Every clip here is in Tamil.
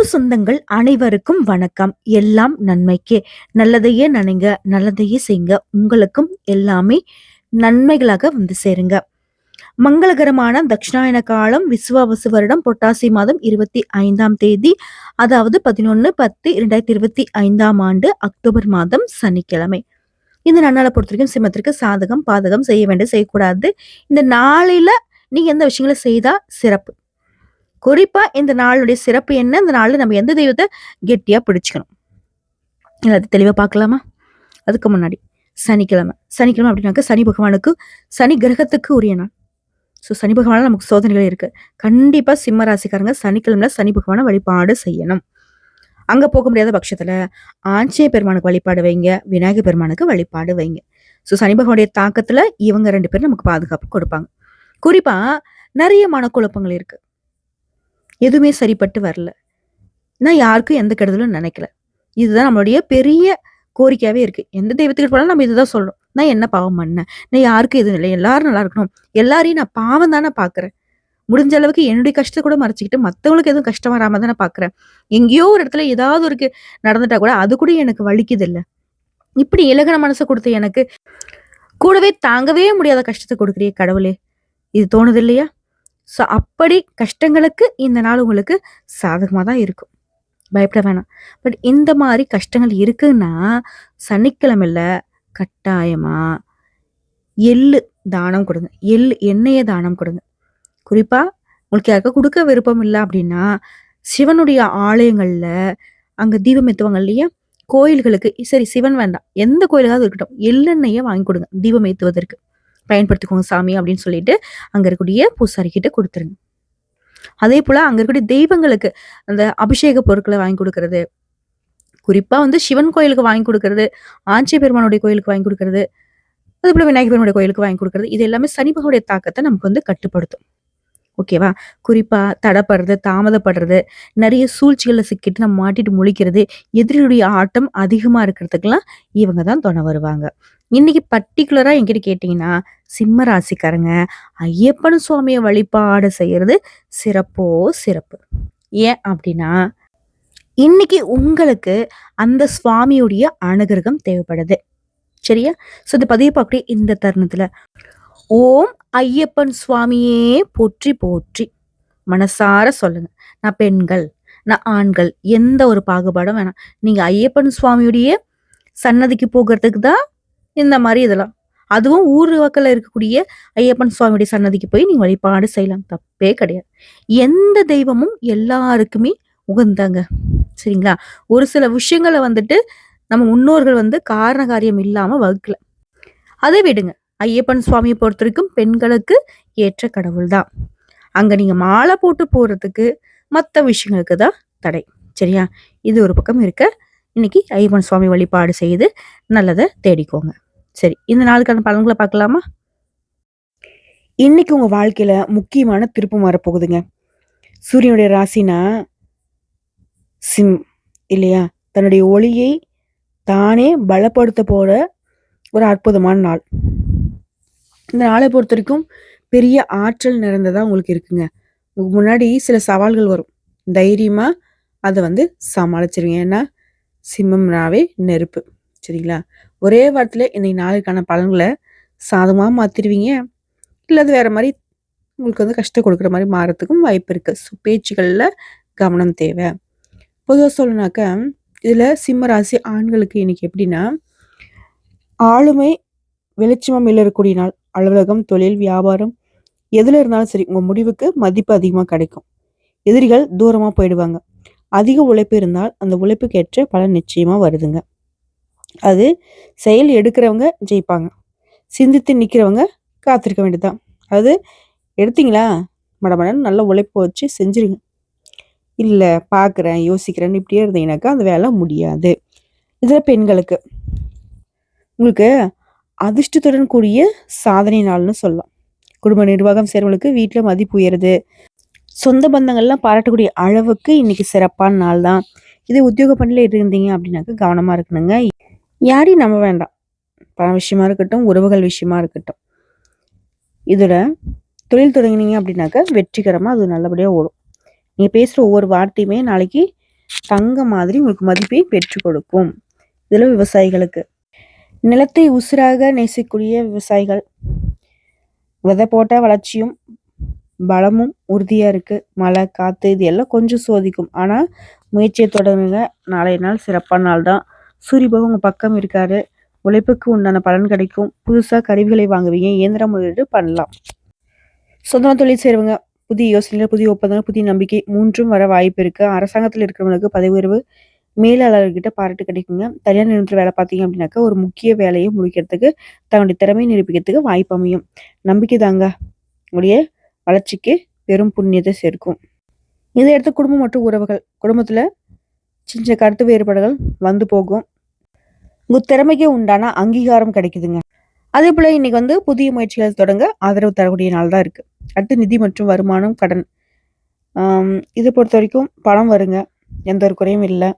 அன்பு சொந்தங்கள் அனைவருக்கும் வணக்கம். எல்லாம் நன்மைக்கே. நல்லதையே நினைங்க நல்லதையே செய்யுங்க உங்களுக்கும் எல்லாமே நன்மைகளாக வந்து சேருங்க. மங்களகரமான தட்சிணாயன காலம் விசுவாவசு வருடம் பொட்டாசி மாதம் இருபத்தி ஐந்தாம் தேதி அதாவது பதினொன்று பத்து இரண்டாயிரத்தி இருபத்தி ஐந்தாம் ஆண்டு அக்டோபர் மாதம் சனிக்கிழமை. இந்த நன்னாளை பொறுத்த வரைக்கும் சிம்மத்திற்கு சாதகம் பாதகம் செய்ய வேண்டிய செய்யக்கூடாது. இந்த நாளில நீங்க எந்த விஷயங்களை செய்தா சிறப்பு. குறிப்பா இந்த நாளுடைய சிறப்பு என்ன? இந்த நாள்ல நம்ம எந்த தெய்வத்தை கெட்டியா பிடிச்சுக்கணும்? எல்லாத்தையும் தெளிவா பார்க்கலாமா? அதுக்கு முன்னாடி சனிக்கிழமை. சனிக்கிழமை அப்படின்னாக்க சனி பகவானுக்கு சனி கிரகத்துக்கு உரிய நாள். ஸோ சனி பகவான நமக்கு சோதனைகள் இருக்கு. கண்டிப்பா சிம்ம ராசிக்காரங்க சனிக்கிழமை சனி பகவானை வழிபாடு செய்யணும். அங்க போக முடியாத பட்சத்துல ஆஞ்சேய பெருமானுக்கு வழிபாடு வைங்க விநாயகர் பெருமானுக்கு வழிபாடு வைங்க. ஸோ சனி பகவானுடைய தாக்கத்துல இவங்க ரெண்டு பேரும் நமக்கு பாதுகாப்பு கொடுப்பாங்க. குறிப்பா நிறைய மனக்குழப்பங்கள் இருக்கு. எதுவுமே சரிப்பட்டு வரல. நான் யாருக்கும் எந்த கெடுதலும் நினைக்கல. இதுதான் நம்மளுடைய பெரிய கோரிக்கையாவே இருக்கு. எந்த தெய்வத்துக்கு போனாலும் நம்ம இதுதான் சொல்லணும். நான் என்ன பாவம் பண்ணேன்? நான் யாருக்கும் எதுவும் இல்லை. எல்லாரும் நல்லா இருக்கணும். எல்லாரையும் நான் பாவம் தானே பாக்குறேன் முடிஞ்ச அளவுக்கு என்னுடைய கஷ்டத்தை கூட மறைச்சிக்கிட்டு மத்தவங்களுக்கு எதுவும் கஷ்டம் வராம தானே பாக்குறேன் எங்கேயோ ஒரு இடத்துல ஏதாவது ஒரு நடந்துட்டா கூட அது கூட எனக்கு வலிக்குது இல்லை இப்படி இலகன மனசை கொடுத்த எனக்கு கூடவே தாங்கவே முடியாத கஷ்டத்தை கொடுக்குறிய கடவுளே. இது தோணுது இல்லையா? ஸோ அப்படி கஷ்டங்களுக்கு இந்த நாள் உங்களுக்கு சாதகமாக தான் இருக்கும். பயப்பட வேணாம். பட் இந்த மாதிரி கஷ்டங்கள் இருக்குன்னா சனிக்கிழமையில் கட்டாயமாக எள்ளு தானம் கொடுங்க. எள்ளு எண்ணெயை தானம் கொடுங்க. குறிப்பாக உங்களுக்கு யாருக்கா கொடுக்க விருப்பம் இல்லை அப்படின்னா சிவனுடைய ஆலயங்களில் அங்கே தீபம் ஏற்றுவாங்க இல்லையா? கோயில்களுக்கு சரி சிவன் வேண்டாம். எந்த கோயிலுக்காவது இருக்கட்டும். எள்ளெண்ணெயை வாங்கி கொடுங்க தீபம் ஏற்றுவதற்கு பயன்படுத்திக்கோங்க சாமி அப்படின்னு சொல்லிட்டு அங்கே இருக்கக்கூடிய பூசாரி கிட்ட கொடுத்துருங்க. அதே போல் அங்கே இருக்கக்கூடிய தெய்வங்களுக்கு அந்த அபிஷேக பொருட்களை வாங்கி கொடுக்கறது. குறிப்பாக வந்து சிவன் கோயிலுக்கு வாங்கி கொடுக்கறது ஆஞ்சி பெருமானுடைய கோயிலுக்கு வாங்கி கொடுக்கறது அதுபோல் விநாயகர் பெருமானுடைய கோயிலுக்கு வாங்கி கொடுக்கறது. இது எல்லாமே சனி தாக்கத்தை நமக்கு வந்து கட்டுப்படுத்தும். ஓகேவா? குறிப்பாக தடப்படுறது தாமதப்படுறது நிறைய சூழ்ச்சிகளை சிக்கிட்டு நம்ம மாட்டிட்டு முழிக்கிறது எதிரியுடைய ஆட்டம் அதிகமா இருக்கிறதுக்கெல்லாம் இவங்க தான் துணை வருவாங்க. இன்னைக்கு பர்டிகுலரா என்கிட்ட கேட்டிங்கன்னா சிம்ம ராசிக்காரங்க ஐயப்பன் சுவாமியை வழிபாடு செய்யறது சிறப்போ சிறப்பு. ஏன் அப்படின்னா இன்னைக்கு உங்களுக்கு அந்த சுவாமியுடைய அனுகிரகம் தேவைப்படுது. சரியா? ஸோ இந்த பதிவு பார்க்கக்கூடிய இந்த தருணத்துல ஓம் ஐயப்பன் சுவாமியே போற்றி போற்றி. மனசார சொல்லுங்க. நான் பெண்கள் நான் ஆண்கள் எந்த ஒரு பாகுபாடும் வேணாம். நீங்க ஐயப்பன் சுவாமியுடைய சன்னதிக்கு போகிறதுக்கு தான் இந்த மாதிரி இதெல்லாம். அதுவும் ஊர் வக்கல இருக்கக்கூடிய ஐயப்பன் சுவாமியுடைய சன்னதிக்கு போய் நீங்க வழிபாடு செய்யலாம். தப்பே கிடையாது. எந்த தெய்வமும் எல்லாருக்குமே உகந்தாங்க. சரிங்களா? ஒரு சில விஷயங்களை வந்துட்டு நம்ம முன்னோர்கள் வந்து காரண காரியம் இல்லாம வகுக்கல. அதை விடுங்க. ஐயப்பன் சுவாமியை பொறுத்த வரைக்கும் பெண்களுக்கு ஏற்ற கடவுள் தான் அங்கே நீங்கள் மாலை போட்டு போகிறதுக்கு மற்ற விஷயங்களுக்கு தான் தடை. சரியா? இது ஒரு பக்கம் இருக்க. இன்னைக்கு ஐயப்பன் சுவாமி வழிபாடு செய்து நல்லதை தேடிக்கோங்க. சரி இந்த நாளுக்கான பலன்களை பார்க்கலாமா? இன்னைக்கு உங்கள் வாழ்க்கையில் முக்கியமான திருப்பம் வரப்போகுதுங்க சூரியனுடைய ராசினா சிம் இல்லையா? தன்னுடைய ஒளியை தானே பலப்படுத்த போற ஒரு அற்புதமான நாள். இந்த நாளை பொறுத்த வரைக்கும் பெரிய ஆற்றல் நிறைந்ததாக உங்களுக்கு இருக்குங்க. உங்களுக்கு முன்னாடி சில சவால்கள் வரும். தைரியமாக அதை வந்து சமாளிச்சிருவீங்க ஏன்னா சிம்மம்னாவே நெருப்பு. சரிங்களா? ஒரே வாரத்தில் இன்றைக்கு நாளுக்கான பலன்களை சாதமாக மாற்றிடுவீங்க இல்லை அது வேற மாதிரி உங்களுக்கு வந்து கஷ்டம் கொடுக்குற மாதிரி மாறத்துக்கும் வாய்ப்பு இருக்குது ஸோ பேச்சுகளில் கவனம் தேவை. பொதுவாக சொல்லணுனாக்க இதில் சிம்ம ராசி ஆண்களுக்கு இன்றைக்கி எப்படின்னா ஆளுமை வெளிச்சமாக இருக்கக்கூடிய நாள். அலுவலகம் தொழில் வியாபாரம் எதில் இருந்தாலும் சரி உங்கள் முடிவுக்கு மதிப்பு அதிகமாக கிடைக்கும். எதிரிகள் தூரமாக போயிடுவாங்க. அதிக உழைப்பு இருந்தால் அந்த உழைப்புக்கு ஏற்ற பலன் நிச்சயமாக வருதுங்க. அது செயல் எடுக்கிறவங்க ஜெயிப்பாங்க. சிந்தித்து நிற்கிறவங்க காத்திருக்க வேண்டியதுதான். அது எடுத்தீங்களா? மடமடன்னு நல்ல உழைப்பு வச்சு செஞ்சிருங்க. இல்லை பார்க்குறேன் யோசிக்கிறேன்னு இப்படியே இருந்தீங்கன்னாக்கா அந்த வேலை முடியாது. இதில் பெண்களுக்கு. உங்களுக்கு அதிர்ஷ்டத்துடன் கூடிய சாதனை நாள்னு சொல்லலாம். குடும்ப நிர்வாகம் செய்கிறவங்களுக்கு வீட்டில் மதிப்பு உயருது. சொந்த பந்தங்கள்லாம் பாராட்டக்கூடிய அளவுக்கு இன்னைக்கு சிறப்பான நாள் தான். இதே உத்தியோக பணியில் இருந்தீங்க அப்படின்னாக்க கவனமாக இருக்கணுங்க. யாரையும் நம்ப வேண்டாம். பண விஷயமா இருக்கட்டும் உறவுகள் விஷயமா இருக்கட்டும். இதோட தொழில் தொடங்கினீங்க அப்படின்னாக்க வெற்றிகரமாக அது நல்லபடியாக ஓடும். நீங்கள் பேசுகிற ஒவ்வொரு வார்த்தையுமே நாளைக்கு தங்க மாதிரி உங்களுக்கு மதிப்பை பெற்றுக் கொடுக்கும். இதில் விவசாயிகளுக்கு. நிலத்தை உசுராக நேசிக்கூடிய விவசாயிகள். விதை போட்டால் வளர்ச்சியும் பலமும் உறுதியாக இருக்குது மழை காற்று இது எல்லாம் கொஞ்சம் சோதிக்கும். ஆனால் முயற்சியை தொடங்குங்க நாளைய நாள் சிறப்பான நாள் தான். சூரியபாபு உங்கள் பக்கம் இருக்காரு. உழைப்புக்கு உண்டான பலன் கிடைக்கும். புதுசாக கருவிகளை வாங்குவீங்க. இயந்திர முதலீடு பண்ணலாம். சொந்தமாக தொழில் செய்கிறவங்க புதிய யோசனைகள் புதிய ஒப்பந்தங்கள் புதிய நம்பிக்கை மூன்றும் வர வாய்ப்பு இருக்குது அரசாங்கத்தில் இருக்கிறவங்களுக்கு பதவி உயர்வு மேலாளர்கிட்ட பாராட்டு கிடைக்குங்க. தனியார் நிறுவனத்தில் வேலை பார்த்தீங்க அப்படின்னாக்கா ஒரு முக்கிய வேலையை முடிக்கிறதுக்கு தன்னுடைய திறமையை நிரூபிக்கிறதுக்கு வாய்ப்பு அமையும். நம்பிக்கை தாங்க. உடைய வளர்ச்சிக்கு பெரும் புண்ணியத்தை சேர்க்கும். இதை எடுத்து குடும்பம் மற்றும் உறவுகள். குடும்பத்தில் சின்ன கருத்து வேறுபாடுகள் வந்து போகும். உங்கள் திறமைக்கு உண்டான அங்கீகாரம் கிடைக்குதுங்க. அதே போல் இன்னைக்கு வந்து புதிய முயற்சிகள் தொடங்க ஆதரவு தரக்கூடிய நாள் தான் இருக்குது அடுத்து நிதி மற்றும் வருமானம் கடன். இதை பொறுத்த வரைக்கும் பணம் வருங்க. எந்த ஒரு குறையும் இல்லை.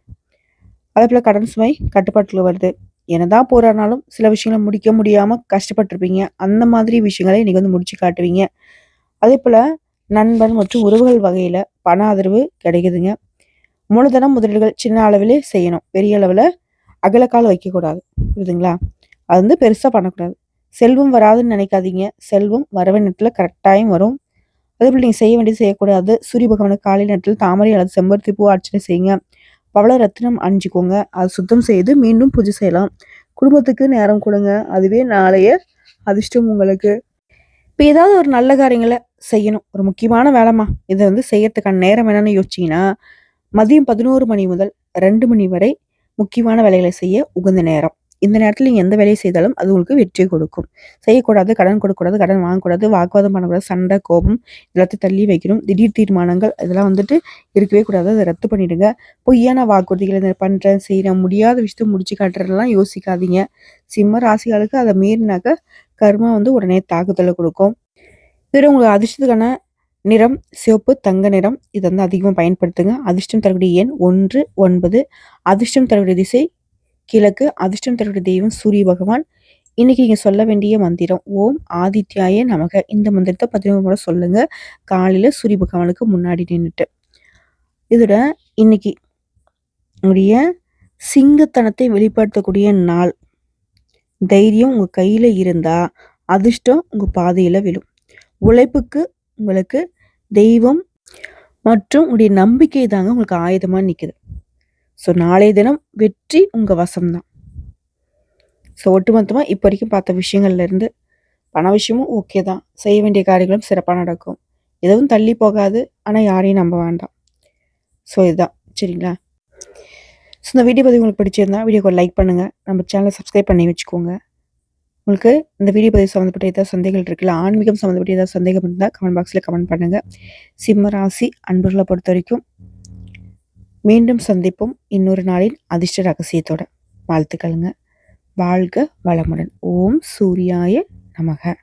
அதே போல் கடன் சுமை கட்டுப்பாட்டில் வருது. என்னதான் போராடினாலும் சில விஷயங்களை முடிக்க முடியாமல் கஷ்டப்பட்டிருப்பீங்க. அந்த மாதிரி விஷயங்களை இன்றைக்கி வந்து முடிச்சு காட்டுவீங்க. அதே போல் நண்பன் மற்றும் உறவுகள் வகையில் பண ஆதரவு கிடைக்குதுங்க. மூலதனம் முதலீடுகள் சின்ன அளவிலே செய்யணும். பெரிய அளவில் அகலக்கால் வைக்கக்கூடாது. புரியுதுங்களா? அது வந்து பெருசாக பண்ணக்கூடாது. செல்வம் வராதுன்னு நினைக்காதீங்க. செல்வம் வரவே நேரத்தில் கரெக்டாயும் வரும். அதே போல் நீங்கள் செய்ய வேண்டியது செய்யக்கூடாது. சூரிய பகவானுக்கு காலை நேரத்தில் தாமரை அல்லது செம்பருத்தி பூ அர்ச்சனை செய்யுங்க. பவள ரத்தினம் அணிஞ்சிக்கோங்க. அது சுத்தம் செய்து மீண்டும் பூஜை செய்யலாம். குடும்பத்துக்கு நேரம் கொடுங்க. அதுவே நாளைய அதிர்ஷ்டம் உங்களுக்கு. இப்போ ஏதாவது ஒரு நல்ல காரியங்களை செய்யணும். ஒரு முக்கியமான வேலைமா இதை வந்து செய்யறதுக்கான நேரம் என்னன்னு யோசிச்சிங்கன்னா மதியம் பதினோரு மணி முதல் ரெண்டு மணி வரை முக்கியமான வேலைகளை செய்ய உகந்த நேரம். இந்த நேரத்தில் நீங்கள் எந்த வேலையை செய்தாலும் அது உங்களுக்கு வெற்றி கொடுக்கும். செய்யக்கூடாது கடன் கொடுக்கக்கூடாது கடன் வாங்கக்கூடாது வாக்குவாதம் பண்ணக்கூடாது சண்டை கோபம் எல்லாத்தையும் தள்ளி வைக்கணும். திடீர் தீர்மானங்கள் இதெல்லாம் வந்துட்டு இருக்கவே கூடாது. அதை ரத்து பண்ணிடுங்க. பொய்யான வாக்குறுதிகள் இதை பண்ணுறேன் செய்கிறேன் முடியாத விஷயத்த முடிச்சு காட்டுறதெல்லாம் யோசிக்காதீங்க. சிம்ம ராசிகளுக்கு அதை மீறினாக்க கர்மா வந்து உடனே தாக்குதலை கொடுக்கும். இதில் உங்களுக்கு அதிர்ஷ்டத்துக்கான நிறம் சிவப்பு தங்க நிறம் இதை வந்து அதிகமாக பயன்படுத்துங்க. அதிர்ஷ்டம் தரக்கூடிய எண் ஒன்று ஒன்பது. அதிர்ஷ்டம் தரக்கூடிய திசை கிழக்கு அதிர்ஷ்டம் தரக்கூடிய தெய்வம் சூரிய பகவான். இன்னைக்கு நீங்க சொல்ல வேண்டிய மந்திரம் ஓம் ஆதித்யாய நமக. இந்த மந்திரத்தை பதினோரு முறை சொல்லுங்க. காலையில சூரிய பகவானுக்கு முன்னாடி நின்றுட்டு இதோட இன்னைக்கு உங்களுடைய சிங்கத்தனத்தை வெளிப்படுத்தக்கூடிய நாள். தைரியம் உங்க கையில இருந்தா அதிர்ஷ்டம் உங்க பாதையில விழும். உழைப்புக்கு உங்களுக்கு தெய்வம் மற்றும் உங்களுடைய நம்பிக்கை தாங்க உங்களுக்கு ஆயுதமாக நிற்குது ஸோ நாளைய தினம் வெற்றி உங்கள் வசம்தான். ஸோ ஒட்டுமொத்தமாக இப்போ வரைக்கும் பார்த்த விஷயங்கள்லேருந்து பண விஷயமும் ஓகே தான். செய்ய வேண்டிய காரியங்களும் சிறப்பாக நடக்கும். எதுவும் தள்ளி போகாது. ஆனால் யாரையும் நம்ப வேண்டாம். ஸோ இதுதான். சரிங்களா? ஸோ இந்த வீடியோ பதிவு உங்களுக்கு பிடிச்சிருந்தா வீடியோக்கு லைக் பண்ணுங்கள் நம்ம சேனலை சப்ஸ்கிரைப் பண்ணி வச்சுக்கோங்க. உங்களுக்கு இந்த வீடியோ பதிவு சம்மந்தப்பட்ட ஏதாவது சந்தேகங்கள் இருக்குல்ல ஆன்மீகம் சம்மந்தப்பட்ட ஏதாவது சந்தேகம் இருந்தால் கமெண்ட் பாக்ஸில் கமெண்ட் பண்ணுங்கள் சிம்ம ராசி அன்பர்களை பொறுத்த வரைக்கும் மீண்டும் சந்திப்போம். இன்னொரு நாளின் அதிர்ஷ்ட ரகசியத்தோட. வாழ்த்துக்களுங்க. வாழ்க வளமுடன். ஓம் சூர்யாய நமக.